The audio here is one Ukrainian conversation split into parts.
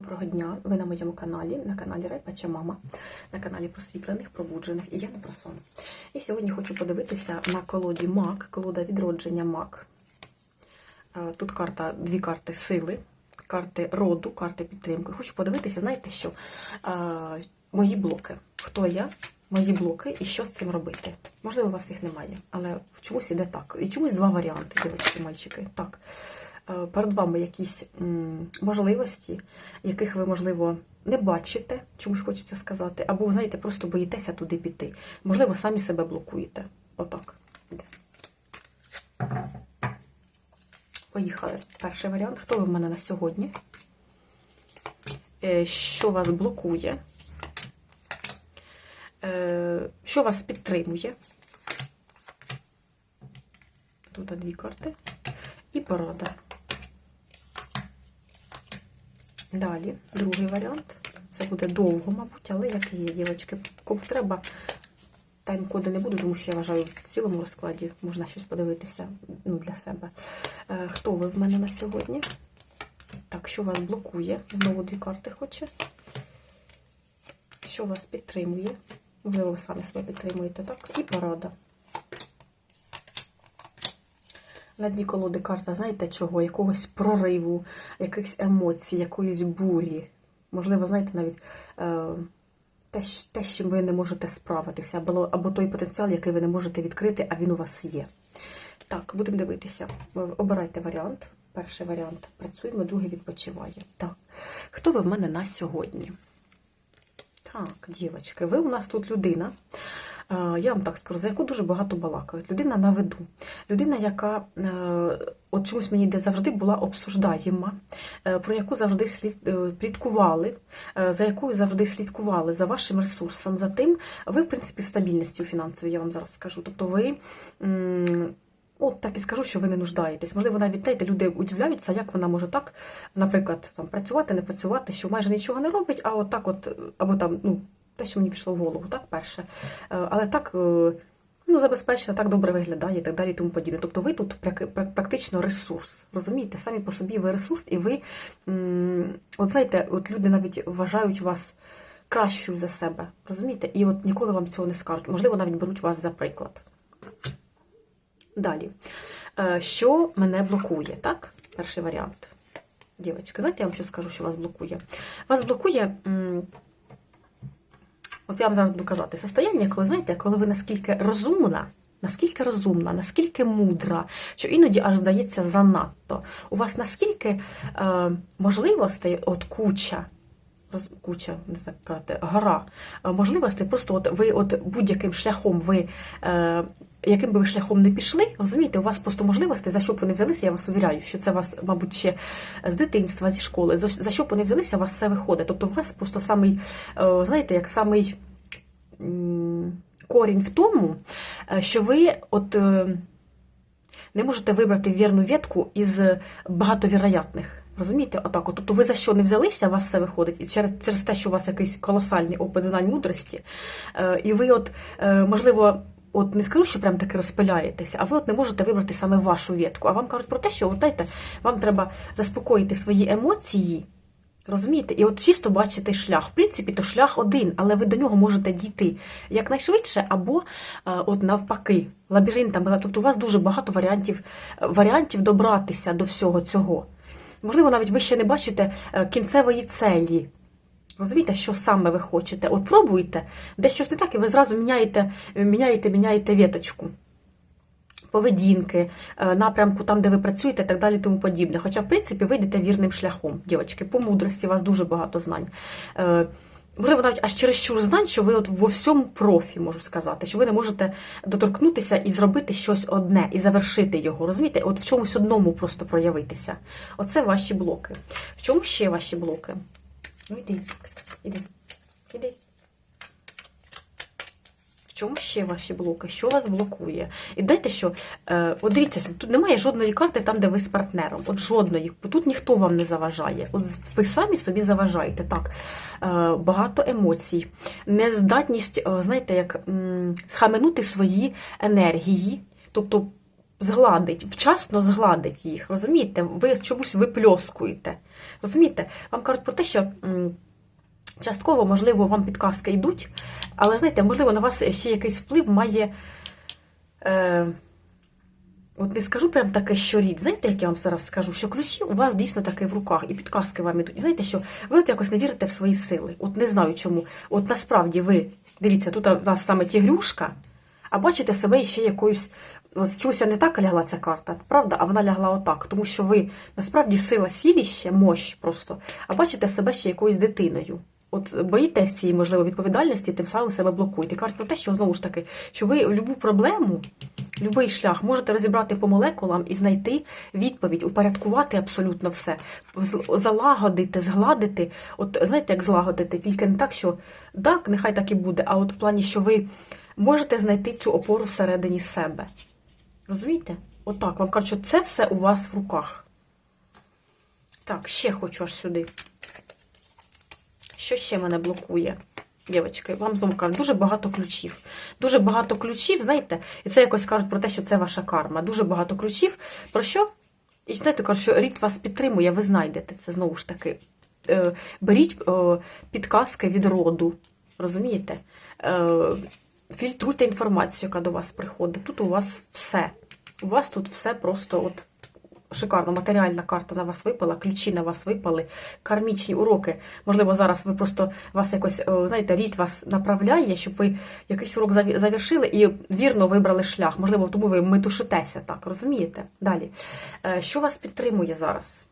Доброго дня, ви на моєму каналі, на каналі Райпача Мама, на каналі просвітлених, пробуджених і я не про сон. І сьогодні хочу подивитися на колоді МАК, колода відродження МАК. Е, Тут карта, дві карти сили, карти роду, карти підтримки. Хочу подивитися, знаєте що? Е, Мої блоки. Хто я? Мої блоки і що з цим робити. Можливо, у вас їх немає, але чомусь іде так. І чомусь два варіанти, дівчатки, мальчики. Так. Е, перед вами якісь можливості, яких ви, можливо, не бачите, чомусь хочеться сказати, або, знаєте, просто боїтеся туди піти. Можливо, самі себе блокуєте. Отак. Поїхали. Перший варіант. Хто ви в мене на сьогодні? Е, Що вас блокує? Е, Що вас підтримує? Тут дві карти. І порада. Далі, другий варіант. Це буде довго, мабуть, але як є, дівчатки. Кому треба, тайм-коди не буду, тому що я вважаю, в цілому розкладі можна щось подивитися ну, для себе. Е, хто ви в мене на сьогодні? Так, що вас блокує? Знову дві карти хоче. Що вас підтримує? Ви самі себе підтримуєте, так? І порада. На дні колоди карта, знаєте чого? Якогось прориву, якихось емоцій, якоїсь бурі. Можливо, знаєте, навіть е, те, те, з чим ви не можете справитися, або, або той потенціал, який ви не можете відкрити, а він у вас є. Так, будемо дивитися. Обирайте варіант. Перший варіант працюємо, другий відпочиває. Так. Хто ви в мене на сьогодні? Так, дівчатки, ви у нас тут людина. Е, Я вам так скажу, за яку дуже багато балакають. Людина на виду. Людина, яка е, от чомусь мені де завжди була обсуждаєма, е, про яку завжди слід пліткували, за якою завжди слідкували за вашим ресурсом, за тим, ви, в принципі, в стабільності у фінансовій, я вам зараз скажу. Тобто ви. От так і скажу, що ви не нуждаєтесь. Можливо, навіть знаєте, люди удивляються, як вона може так, наприклад, там працювати, не працювати, що майже нічого не робить, а от так, от, або там, ну, те, що мені пішло в голову, так, перше. Е, Але так, е, ну, забезпечено, так добре виглядає і так далі, і тому подібне. Тобто ви тут прак- прак- практично ресурс. Розумієте, самі по собі ви ресурс, і ви, от знаєте, от люди навіть вважають вас кращою за себе. Розумієте? І от ніколи вам цього не скажуть. Можливо, навіть беруть вас за приклад. Далі. Е, Що мене блокує, так? Перший варіант. Дівчатки, знаєте, я вам що скажу, що вас блокує? Вас блокує, от я вам зараз буду казати, состояння, коли, знаєте, коли ви наскільки розумна, наскільки розумна, наскільки мудра, що іноді аж здається занадто. У вас наскільки е, можливостей, от куча, куча, не знаю, казати, гора е, можливостей, просто от ви от будь-яким шляхом ви. Е, яким би ви шляхом не пішли, розумієте, у вас просто можливостей, за що б вони взялися, я вас увіряю, що це вас, мабуть, ще з дитинства, зі школи, за, що б вони взялися, у вас все виходить. Тобто у вас просто самий, е, знаєте, як самий корінь в тому, е, що ви от не можете вибрати вірну ветку із багатовіроятних. Розумієте, отак. От. Тобто ви за що не взялися, у вас все виходить. І через, через те, що у вас якийсь колосальний опит знань мудрості, е, і ви, от, е, можливо, от не скажу, що прям таки розпиляєтеся, а ви от не можете вибрати саме вашу ветку. А вам кажуть про те, що от, знаєте, вам треба заспокоїти свої емоції. Розумієте? І от чисто бачите шлях. В принципі, то шлях один, але ви до нього можете дійти якнайшвидше, або е, от навпаки, лабіринтами. Тобто у вас дуже багато варіантів, варіантів добратися до всього цього. Можливо, навіть ви ще не бачите е, кінцевої целі. Розумієте, що саме ви хочете? От пробуйте, де щось не так, і ви зразу міняєте, міняєте, міняєте віточку. Поведінки, е, напрямку там, де ви працюєте, і так далі, тому подібне. Хоча, в принципі, ви йдете вірним шляхом, дівчатки, по мудрості у вас дуже багато знань. Можливо, навіть аж чересчур знань, що ви от во всьому профі, можу сказати, що ви не можете доторкнутися і зробити щось одне, і завершити його. Розумієте? От в чомусь одному просто проявитися. Оце ваші блоки. В чому ще ваші блоки? Ну йди, іди, іди. Чому ще ваші блоки? Що вас блокує? І дайте що, е, от дивіться, тут немає жодної карти там, де ви з партнером. От жодної. Тут ніхто вам не заважає. От ви самі собі заважаєте. Так, е, багато емоцій, нездатність, е, знаєте, як м, схаменути свої енергії. Тобто згладить, вчасно згладить їх. Розумієте? Ви чомусь випльоскуєте. Розумієте? Вам кажуть про те, що. м, Частково, можливо, вам підказки йдуть, але знаєте, можливо, на вас ще якийсь вплив має. Е, от не скажу прям таке, що рід. Знаєте, як я вам зараз скажу, що ключі у вас дійсно таке в руках, і підказки вам ідуть. І знаєте, що ви от якось не вірите в свої сили. От не знаю чому. От насправді ви, дивіться, тут у нас саме тігрюшка, а бачите себе ще якоюсь. От чогось не так лягла ця карта, правда, а вона лягла отак, тому що ви насправді сила сіліще, мощ просто, а бачите себе ще якоюсь дитиною. От боїтесь цієї, можливо, відповідальності, тим самим себе блокуєте. Кажуть про те, що знову ж таки, що ви любу проблему, будь-який шлях можете розібрати по молекулам і знайти відповідь, упорядкувати абсолютно все, залагодити, згладити. От знаєте, як злагодити, тільки не так, що так, нехай так і буде, а от в плані, що ви можете знайти цю опору всередині себе. Розумієте? Отак, вам кажуть, що це все у вас в руках. Так, ще хочу аж сюди. Що ще мене блокує? Дівчатки, вам знову кажуть, дуже багато ключів. Дуже багато ключів, знаєте, і це якось кажуть про те, що це ваша карма. Дуже багато ключів. Про що? І знаєте, кажуть, що рід вас підтримує, ви знайдете це знову ж таки. Е, Беріть е, підказки від роду. Розумієте? Е, Фільтруйте інформацію, яка до вас приходить. Тут у вас все. У вас тут все просто от шикарно. Матеріальна карта на вас випала, ключі на вас випали, кармічні уроки. Можливо, зараз ви просто вас якось, е, знаєте, рід вас направляє, щоб ви якийсь урок завершили і вірно вибрали шлях. Можливо, тому ви метушитеся так, розумієте? Далі. Е, Що вас підтримує зараз?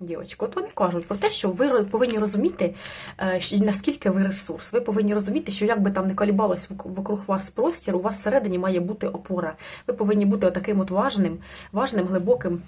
Дівочка, от вони кажуть про те, що ви повинні розуміти, е, наскільки ви ресурс. Ви повинні розуміти, що як би там не колібалось вокруг вас простір, у вас всередині має бути опора. Ви повинні бути таким от важним, важним, глибоким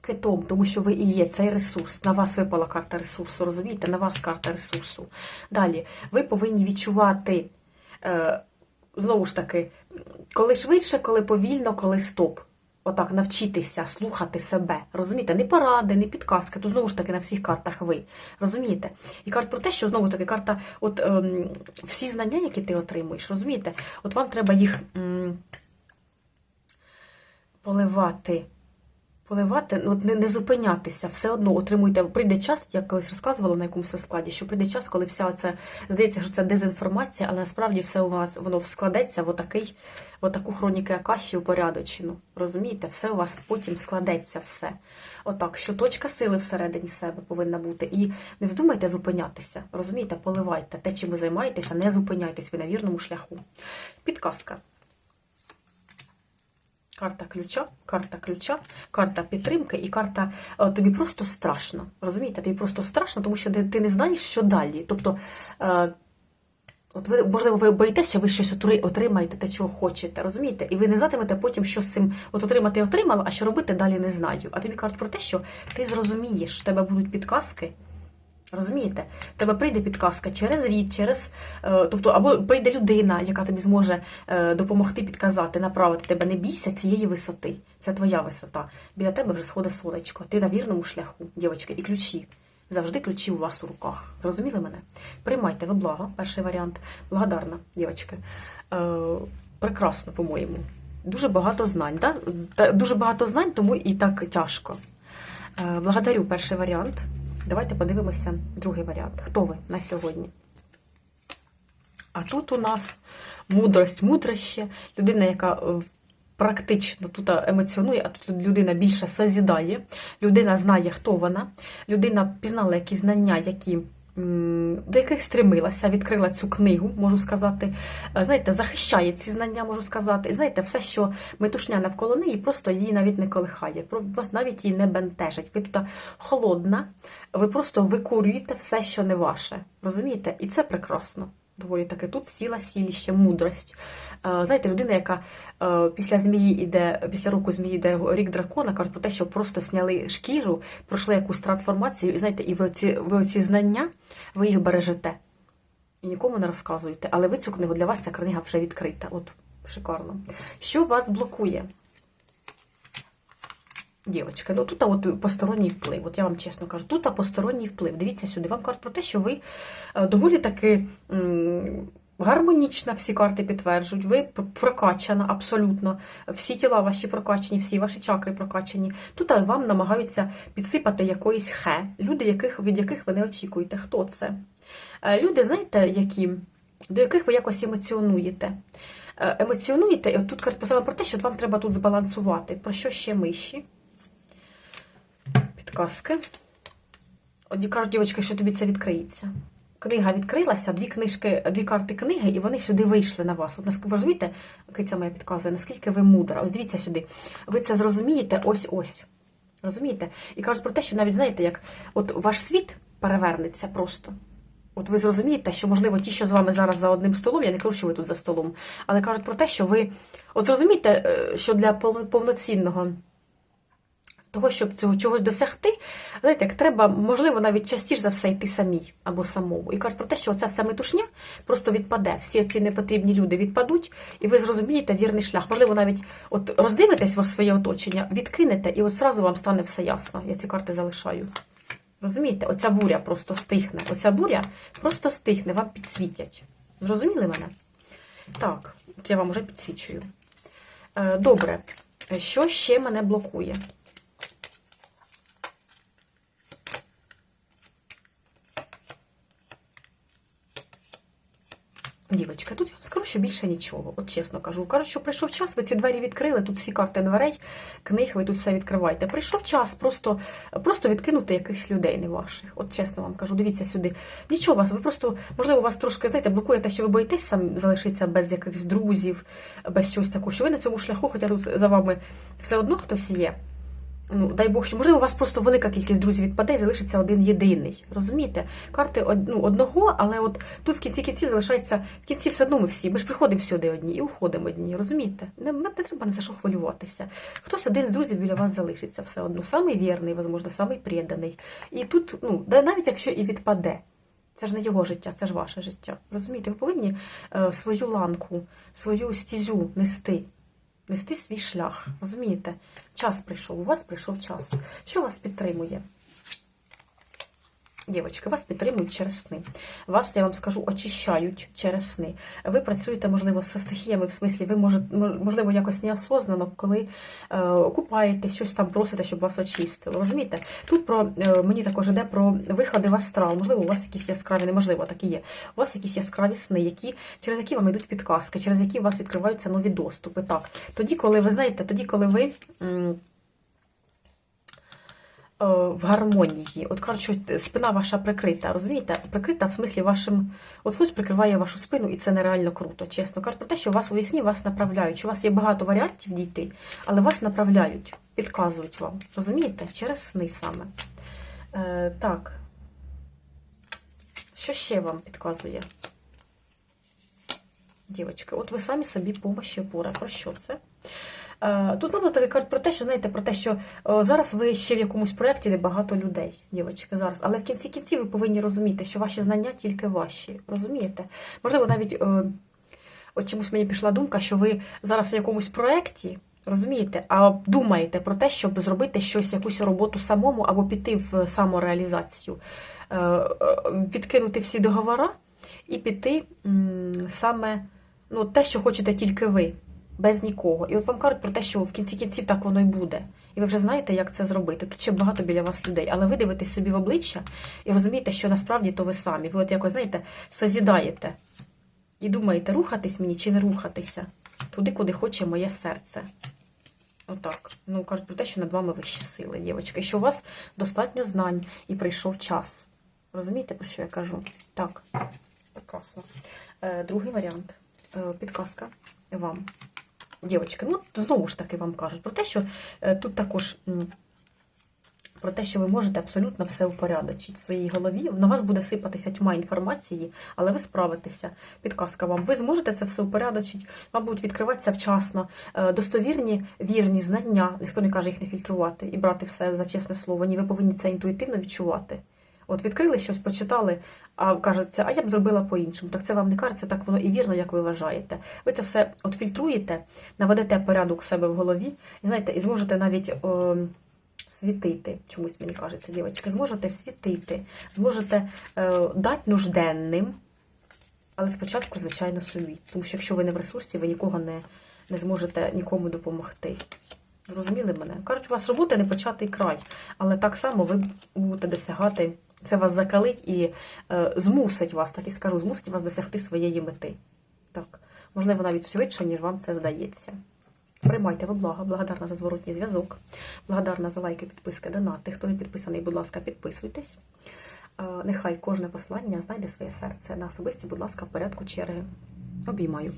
китом, тому що ви і є цей ресурс. На вас випала карта ресурсу, розумієте? На вас карта ресурсу. Далі, ви повинні відчувати, е, знову ж таки, коли швидше, коли повільно, коли стоп. Отак навчитися слухати себе. Розумієте? Не поради, не підказки. то знову ж таки на всіх картах ви. Розумієте? І карт про те, що знову таки карта, от ем, всі знання, які ти отримуєш, розумієте? От вам треба їх ем, поливати. Поливати, ну, не, не зупинятися, все одно отримуйте. Прийде час, я колись розказувала на якомусь складі, що прийде час, коли вся це здається, що це дезінформація, але насправді все у вас воно складеться в отакий, в отаку хроніки Акаші упорядочену. Розумієте, все у вас потім складеться все. Отак, що точка сили всередині себе повинна бути. І не вздумайте зупинятися. Розумієте, поливайте те, чим ви займаєтеся, не зупиняйтесь, ви на вірному шляху. Підказка. Карта ключа, карта ключа, карта підтримки і карта е, тобі просто страшно. Розумієте, тобі просто страшно, тому що ти, не знаєш, що далі. Тобто, е, от ви, можливо, ви боїтеся, ви щось отримаєте те, чого хочете, розумієте? І ви не знатимете потім, що з цим от отримати отримала, а що робити далі не знаю. А тобі кажуть про те, що ти зрозумієш, в тебе будуть підказки. Розумієте? Тебе прийде підказка через рід, через е, тобто, або прийде людина, яка тобі зможе е, допомогти підказати, направити тебе. Не бійся цієї висоти. Це твоя висота. Біля тебе вже сходить сонечко. Ти на вірному шляху, дівчатки, і ключі. Завжди ключі у вас у руках. Зрозуміли мене? Приймайте ви благо, перший варіант. Благодарна, дівчатки. Е, прекрасно, по-моєму. Дуже багато знань. Да? Дуже багато знань, тому і так тяжко. Благодарю перший варіант. Давайте подивимося другий варіант. Хто ви на сьогодні? А тут у нас мудрость, мудроще, людина, яка е, практично тут емоціонує, а тут людина більше созідає, людина знає, хто вона, людина пізнала якісь знання, які. До яких стремилася, відкрила цю книгу, можу сказати. Е, Знаєте, захищає ці знання, можу сказати. І знаєте, все, що метушня навколо неї, просто її навіть не колихає, навіть її не бентежить. Ви тут холодна, ви просто викурюєте все, що не ваше. Розумієте? І це прекрасно. Доволі таки тут сіла, сіліще, мудрость. Е, Знаєте, людина, яка е, після змії іде, після року змії йде рік дракона, каже про те, що просто сняли шкіру, пройшли якусь трансформацію, і знаєте, і ви оці, ви оці знання, ви їх бережете. І нікому не розказуєте. Але ви цю книгу для вас ця книга вже відкрита. От шикарно. Що вас блокує? Дівочка, ну тут от посторонній вплив. От я вам чесно кажу, тут посторонній вплив. Дивіться сюди. Вам кажуть про те, що ви е, доволі таки гармонічна, всі карти підтверджують, ви прокачана абсолютно, всі тіла ваші прокачані, всі ваші чакри прокачані. Тут вам намагаються підсипати якоїсь хе, люди, яких, від яких ви не очікуєте. Хто це? Е, люди, знаєте, які, до яких ви якось емоціонуєте. Е, емоціонуєте, і от тут кажуть саме про те, що вам треба тут збалансувати. Про що ще миші? Підказки. От кажуть, дівчатки, що тобі це відкриється. Книга відкрилася, дві книжки, дві карти книги, і вони сюди вийшли на вас. От ви розумієте, це моя підказує, наскільки ви мудра. Ось дивіться сюди. Ви це зрозумієте ось-ось. Розумієте? І кажуть про те, що навіть знаєте, як от ваш світ перевернеться просто. От ви зрозумієте, що, можливо, ті, що з вами зараз за одним столом, я не кажу, що ви тут за столом, але кажуть про те, що ви. От зрозумієте, е, що для повноцінного того, щоб цього чогось досягти, знаєте, як треба, можливо, навіть частіше за все йти самій або самому. І кажуть про те, що оця вся метушня просто відпаде. Всі ці непотрібні люди відпадуть, і ви зрозумієте вірний шлях. Можливо, навіть от роздивитесь в своє оточення, відкинете, і от зразу вам стане все ясно. Я ці карти залишаю. Розумієте, оця буря просто стихне. Оця буря просто стихне, вам підсвітять. Зрозуміли мене? Так, я вам вже підсвічую. Е, добре, що ще мене блокує? Дівочка, тут я вам скажу, що більше нічого, от чесно кажу. Кажуть, що прийшов час, ви ці двері відкрили, тут всі карти дверей, книг, ви тут все відкриваєте. Прийшов час просто просто відкинути якихось людей, не ваших. От чесно вам кажу, дивіться сюди. Нічого вас, ви просто, можливо, вас трошки знаєте, блокує те, що ви боїтесь сам залишитися без якихось друзів, без чогось такого, що ви на цьому шляху, хоча тут за вами все одно хтось є ну, дай Бог, що можливо, у вас просто велика кількість друзів відпаде і залишиться один єдиний. Розумієте? Карти ну, одного, але от тут в кінці кінців залишається в кінці все одно ми всі. Ми ж приходимо сюди одні і уходимо одні. Розумієте? Не, не треба не за що хвилюватися. Хтось один з друзів біля вас залишиться все одно. Самий вірний, можливо, самий преданий. І тут, ну, навіть якщо і відпаде. Це ж не його життя, це ж ваше життя. Розумієте, ви повинні е, свою ланку, свою стізю нести нести свій шлях. Розумієте? Час прийшов, у вас прийшов час. Що вас підтримує? Дівочки, вас підтримують через сни. Вас, я вам скажу, очищають через сни. Ви працюєте, можливо, з стихіями, в смислі, ви можете, можливо, якось неосознано, коли е, купаєтесь, щось там просите, щоб вас очистили. Розумієте? Тут про е, мені також йде про виходи в астрал. Можливо, у вас якісь яскраві, неможливо, так і є. У вас якісь яскраві сни, які, через які вам йдуть підказки, через які у вас відкриваються нові доступи. Так, Тоді, коли ви знаєте, тоді, коли ви. М в гармонії. От кажуть, спина ваша прикрита, розумієте? Прикрита в смислі вашим. От хтось прикриває вашу спину, і це нереально круто. Чесно. Кажуть про те, що у вас у вісні вас направляють. Що у вас є багато варіантів дійти, але вас направляють, підказують вам. Розумієте? Через сни саме. Е, Так. Що ще вам підказує? Дівочки, от ви самі собі помощі опора. Про що це? Е, тут знову таки кажуть про те, що знаєте, про те, що зараз ви ще в якомусь проєкті, де багато людей, дівчатки, зараз. Але в кінці кінці ви повинні розуміти, що ваші знання тільки ваші. Розумієте? Можливо, навіть е, от чомусь мені пішла думка, що ви зараз в якомусь проєкті, розумієте, а думаєте про те, щоб зробити щось, якусь роботу самому або піти в самореалізацію, е, відкинути всі договори і піти саме ну, те, що хочете тільки ви без нікого. І от вам кажуть про те, що в кінці кінців так воно й буде. І ви вже знаєте, як це зробити. Тут ще багато біля вас людей, але ви дивитесь собі в обличчя і розумієте, що насправді то ви самі. Ви от якось, знаєте, созідаєте і думаєте, рухатись мені чи не рухатися туди, куди хоче моє серце. Отак. Ну, кажуть про те, що над вами вищі сили, дівчатки. Що у вас достатньо знань і прийшов час. Розумієте, про що я кажу? Так, прекрасно. Е, другий варіант. Е, підказка вам. Дівчатки, ну, знову ж таки вам кажуть про те, що е, тут також про те, що ви можете абсолютно все упорядочити в своїй голові. На вас буде сипатися тьма інформації, але ви справитеся. Підказка вам. Ви зможете це все упорядочити, мабуть, відкриватися вчасно, е, достовірні, вірні знання, ніхто не каже їх не фільтрувати і брати все за чесне слово. Ні, ви повинні це інтуїтивно відчувати. От відкрили щось, почитали, а кажеться, а я б зробила по-іншому. Так це вам не кажеться, так воно і вірно, як ви вважаєте. Ви це все от фільтруєте, наведете порядок у себе в голові, і знаєте, і зможете навіть о, світити. Чомусь мені кажеться, дівчатки, зможете світити, зможете е, дати нужденним. Але спочатку, звичайно, собі. Тому що якщо ви не в ресурсі, ви нікого не, не зможете нікому допомогти. Зрозуміли мене? Кажуть, у вас робота не початий край, але так само ви будете досягати, це вас закалить і е, змусить вас, так і скажу, змусить вас досягти своєї мети. Так, можливо, навіть швидше, ніж вам це здається. Приймайте во благо, благодарна за зворотній зв'язок, благодарна за лайки, підписки, донати. Хто не підписаний, будь ласка, підписуйтесь. Е, Нехай кожне послання знайде своє серце на особисті, будь ласка, в порядку черги. Обіймаю.